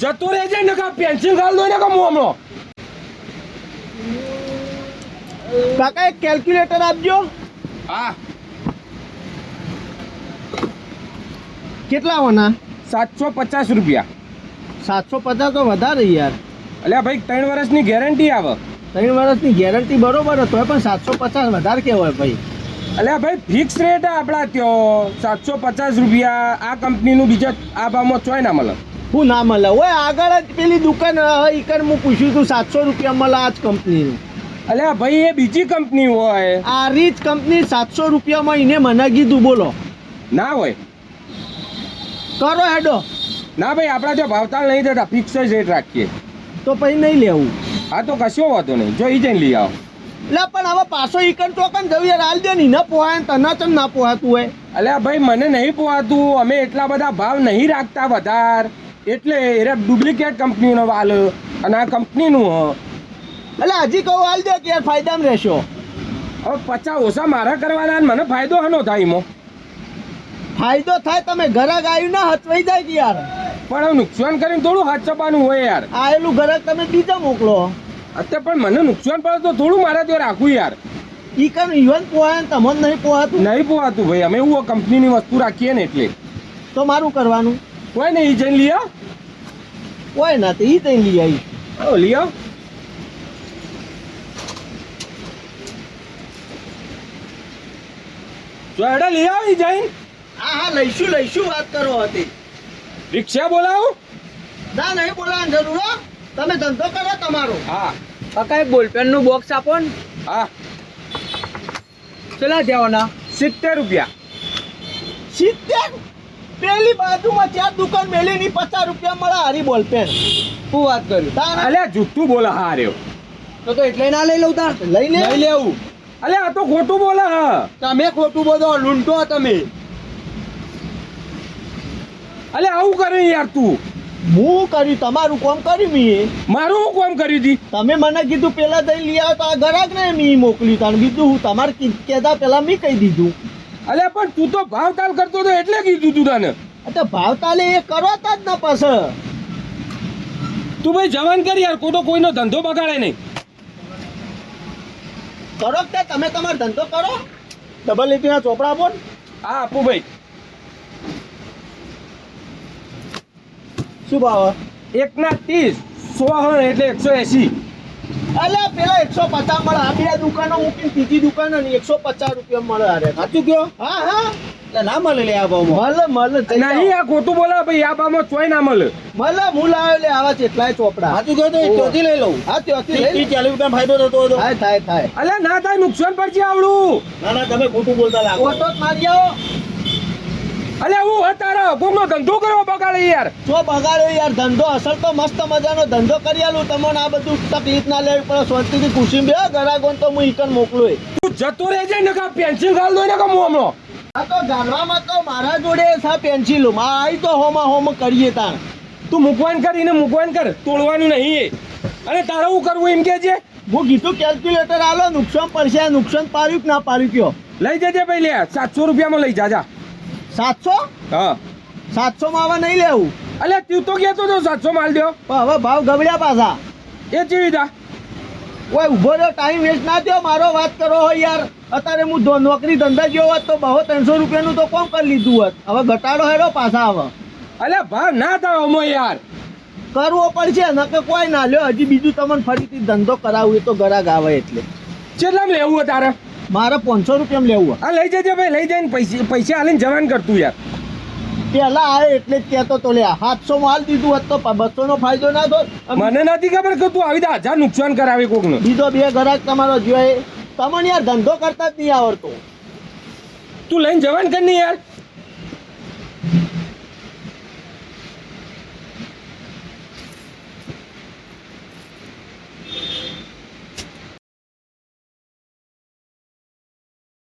જતો રહેજે ને કા પેન્સિલ ગાલ દો ને કા હું કાકા એક કેલ્ક્યુલેટર આપજો. હા. કેટલા હોના? સાતસો પચાસ રૂપિયા. સાતસો પચાસ તો વધારે યાર. અલ્યા ભાઈ ત્રણ વર્ષની ગેરંટી આવે. ત્રણ વર્ષની ગેરંટી બરોબર હતો પણ સાતસો પચાસ વધારે કહેવાય ભાઈ. અલ્યા ભાઈ ફિક્સ રેટ આપણા ત્યાં સાતસો પચાસ રૂપિયા આ કંપનીનું બીજા આ ભાવમાં ચોય ના મળે. હું ના મળે. ઓય આગળ જ પેલી દુકાન ઈકર હું પૂછ્યું તું સાતસો રૂપિયા મળે આ જ કંપનીનું અલ્યા ભાઈ એ બીજી કંપની હોય. આ રીચ કંપની સાતસો રૂપિયામાં એને મને કીધું બોલો. ના હોય. કરો હેડો. ના ભાઈ આપણા જો ભાવતાલ નહીં થતા ફિક્સ જ રેટ રાખીએ. તો પછી નહીં લેવું. હા તો કશો વાંધો નહીં. જો એ જઈને લઈ આવો. એટલે પણ હવે પાછો ઈકર ચોકન જવું યાર. હાલ દે ને ન પોહાય તને ચમ ના પોહાતું હોય? અલ્યા ભાઈ મને નહીં પોવાતું અમે એટલા બધા ભાવ નહીં રાખતા વધાર. એટલે એ ડુપ્લિકેટ કંપનીનો વાલ અને આ કંપનીનું હ. એટલે હજી કહું હાલ દે કે યાર ફાયદામાં રહેશો. હવે પચાસ ઓછા મારા કરવાના અને મને ફાયદો હનો થાય એમાં ફાયદો થાય તમે ઘરે આવ્યું ના હચવાઈ જાય કે યાર. પણ હવે નુકસાન કરીને થોડું હાથ ચપાનું હોય યાર. આયેલું ઘરે તમે બીજા મોકલો. અત્યારે પણ મને નુકસાન પડે તો થોડું મારા ત્યાં રાખવું યાર. ઈ કન ઇવન પોવાય ને તમને નહીં પોવાતું નહીં પોવાતું ભાઈ અમે એવું કંપનીની વસ્તુ રાખીએ ને એટલે. તો મારું કરવાનું? કોઈ નહીં ઈ જઈને લઈ આવ હોય ના તો ઈ જઈને લઈ આવી આવો લઈ આવ જો એડા લઈ આવ ઈ જઈને. હા હા લઈશું લઈશું વાત કરો હતી. રિક્ષા બોલાવો? ના નહીં બોલાવાની જરૂર હો. તમે ધંધો કરો તમારો. હા. કાકા એક બોલપેનનું બોક્સ આપો ને. હા. ચલા દેવાના સિત્તેર રૂપિયા. સિત્તેર? પેલી બાજુમાં ત્યાં દુકાન મેલી ની પચાસ રૂપિયા મળે હારી બોલપેન શું વાત કર્યું તાર અલ્યા જુઠ્ઠું બોલે હા તો તો એટલે ના લઈ લઉં તાર? લઈ લે. લઈ લેવું. અલ્યા આ તો ખોટું બોલે હા. તમે ખોટું બોલો લૂંટો તમે. અલ્યા આવું કરે યાર તું. હું કર્યું? તમારું કોમ કર્યું મી મારું હું કોમ કરી હતી તમે મને કીધું પેલા દઈ લઈ આવો તો આ ઘરાક ને મી મોકલ્યું તાણ બીજું હું તમારે કી- કહેતા પેલા મી કહી દીધું. અલ્યા પણ તું તો ભાવતાલ કરતો તો એટલે કીધું તું તને. તો ભાવતાલ એ કરો તા જ ના પાછળ. તું ભાઈ જવાન કર યાર કોઈ કોઈનો ધંધો બગાડે નહીં. કરો કે તમે તમારો ધંધો કરો? ડબલ લીટીના ચોપડા આપો ને. હા આપું ભાઈ. શું ભાવ? એકના ત્રીસ સો એટલે એકસો એસી અલ્યા પેલા એકસો પચાસ મળે. આ બે દુકાનો મૂકીને ત્રીજી દુકાનો ની એકસો પચાસ રૂપિયા મળે અરે સાચું કયો? હા હા. ના મળે લે આ ભાવમાં. મળે મળે નહીં આ ખોટું બોલે ભાઈ આ ભાવમાં ચોય ના મળે. મળે હું લાવ્યો લે આવા કેટલાય ચોપડા. સાચું કયો તો ચોથી લઈ લઉં. હા ત્યાંથી લઈ લે. ચાલીસ રૂપિયા ફાયદો થતો હોય થાય થાય થાય. અલ્યા ના થાય નુકસાન પડશે આવડું. ના ના તમે ખોટું બોલતા લાગો. જ મારી આવો. અલ્યા હું હે તારા કોકનો ધંધો કરવો બગાડે યાર. જો બગાડ્યો યાર ધંધો અસલ તો મસ્ત મજાનો ધંધો કરી આલું. તમને આ બધું તકલીફ ના લેવી પડે શાંતિથી ખુશી બે ગરાગોન તો હું ઈકન મોકલું તું જતો રહેજે ને કા પેન્સિલ ગાલ દો ને કા હમણો. આ તો ગાલવામાં તો મારા જોડે સા પેન્સિલો માં આઈ તો હોમાં હોમ કરીએ તાણ. તું મૂકવાન કરીને મૂકવાન કર. તોડવાનું નહીં એ. અને તારે હું કરવું એમ કે છે? હું કીધું કેલ્ક્યુલેટર આલો નુકસાન પડશે નુકસાન પાડ્યું કે ના પાડ્યું કયો? લઈ જજે ભાઈ લે સાતસો રૂપિયામાં લઈ જા જા. સાતસો? હા. સાતસો માં હવે નહીં લેવું. અલ્યા તું તો કહેતો તો સાતસો માલ દો પણ હવે ભાવ ગબડ્યા પાછા. એ ચીવી જા ઓય ઊભો રહ્યો ટાઈમ વેસ્ટ ના થયો. મારો વાત કરો હો યાર. અત્યારે હું નોકરી ધંધા ગયો હોત તો બહુ ત્રણસો રૂપિયાનું તો કોમ કરી લીધું હોત. હવે ઘટાડો હેડો પાછા હવે. અલ્યા ભાવ ના થાય અમો યાર. કરવો પડશે નકે કોઈ ના લ્યો. હજી બીજું તમને ફરીથી ધંધો કરાવવું એ તો ગરાગ આવે એટલે. કેટલામ લેવું તારે મારે પાંચસો રૂપિયા લેવું હા આ લઈ જજે ભાઈ લઈ જઈને પૈસા પૈસા હાલીને જવાન કરતું યાર. પેલા આવે એટલે જ કહેતો તો લ્યા સાતસો માલ હાલ દીધું હોત તો બસો નો ફાયદો ના થયો મને નથી ખબર કે તું આવી રીતે હજાર નુકસાન કરાવે કોકનું. બીજો બે ગરાક તમારો જોઈએ તમને યાર ધંધો કરતા જ નહીં આવડતો. તું લઈને જવાન કર ને યાર.